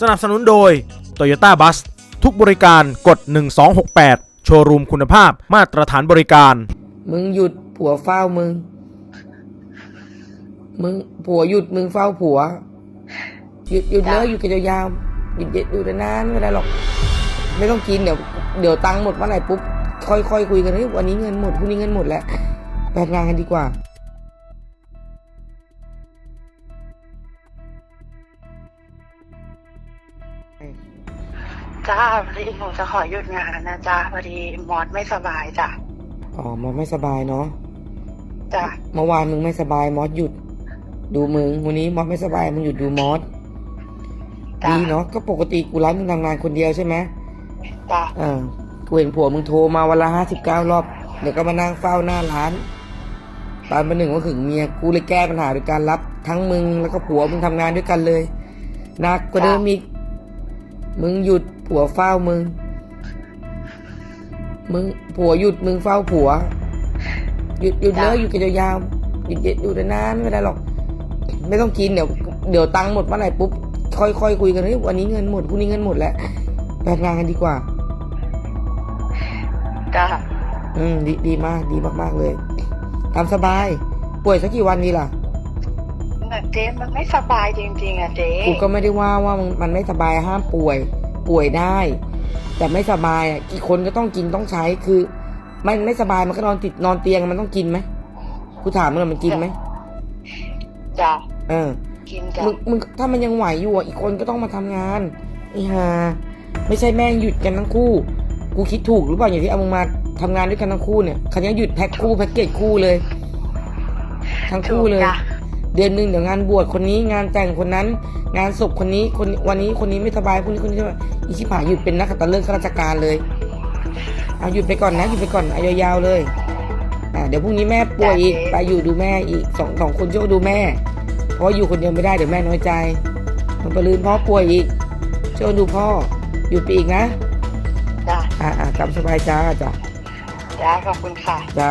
สนับสนุนโดย Toyota Bus ทุกบริการกด 1268 โชว์รูมคุณภาพมาตรฐานบริการ มึงหยุดผัวเฝ้ามึง มึงผัวหยุดมึงเฝ้าผัว หยุดหยุดเลยหยุดกันยาวๆหยุดหยุดหยุดนานไม่ได้หรอก ไม่ต้องกินเดี๋ยวเดี๋ยวตังค์หมดเมื่อไหร่ปุ๊บค่อยค่อยคุยกันเฮ้ยวันนี้เงินหมดพรุ่งนี้เงินหมดแล้วไปทำงานกันดีกว่า จ้าพอดีหนูจะขอหยุดงานนะจ้าพอดีมอสไม่สบายจ้ะอ๋อมันไม่สบายเนาะจ้ะเมื่อวานมึงไม่สบายมอสหยุด ดูมึงวันนี้มอสไม่สบายมึงหยุดดูมอสจ้ะดีเนาะก็ปกติกูร้านมึงทำงานคนเดียวใช่ไหมจ้ะเออกูเห็นผัวมึงโทรมาวันละห้าสิบเก้ารอบเดี๋ยวก็มานั่งเฝ้าหน้าร้านตอนประหนึ่งก็ถึงเมียกูเลยแก้ปัญหาโดยการรับทั้งมึงแล้วก็ผัวมึงทำงานด้วยกันเลยหนักกว่าเดิมอีก มึงหยุดผัวเฝ้ามึง มึงผัวหยุดมึงเฝ้าผัว หยุดหยุดเลยหยุดกันยาวๆหยุดหยุดหยุดนานๆไม่เป็นไรหรอก ไม่ต้องกินเดี๋ยวเดี๋ยวตังค์หมดเมื่อไหร่ปุ๊บค่อยค่อยคุยกันเฮ้ยวันนี้เงินหมดพรุ่งนี้เงินหมดแล้วไปทำงานกันดีกว่าจ้ะอืมดีดีมากดีมากๆเลย ตามสบาย ป่วยสักกี่วันดีล่ะ แต่เจ๊มันไม่สบายจริง ๆ อะเจ๊กูก็ไม่ได้ว่าว่ามันมันไม่สบายห้ามป่วย ป่วยได้ แต่ไม่สบายอะกี่คนก็ต้องกินต้องใช้คือไม่ไม่สบายมันก็นอนติดนอนเตียงมันต้องกินไหมกูถามมึงอะมันกินไหมจ้ะเออกินจ้ะมึงมึงถ้ามันยังไหวอยู่อะอีกคนก็ต้องมาทำงานไอ้ห่าไม่ใช่แม่งหยุดกันทั้งคู่ กูคิดถูกหรือเปล่าอย่างที่เอามึงมาทำงานด้วยกันทั้งคู่เนี่ยคันนี้หยุดแพ็คคู่แพ็คเกจคู่เลย ทั้งถูคู่กเลยจ้ะ เดือนหนึ่งเดี๋ยวงานบวชคนนี้งานแต่งคนนั้น งานศพคนนี้คนวันนี้คนนี้ไม่สบายคนนี้คนนี้ไม่สบายอีชิบหายหยุดเป็นนักขัตฤกษ์ข้าราชการเลยเอาหยุดไปก่อนนะหยุดไปก่อนเอายาวๆเลยอ่าเดี๋ยวพรุ่งนี้แม่ป่วยอีกไปอยู่ดูแม่อีกสองสองคนช่วยดูแม่ เพราะว่าอยู่คนเดียวไม่ได้เดี๋ยวแม่น้อยใจ มันประลืนพ่อป่วยอีกช่วยดูพ่อหยุดไปอีกนะจ้ะอ่าอ่ากลับสบายจ้าจ้าจ้าขอบคุณค่ะจ้า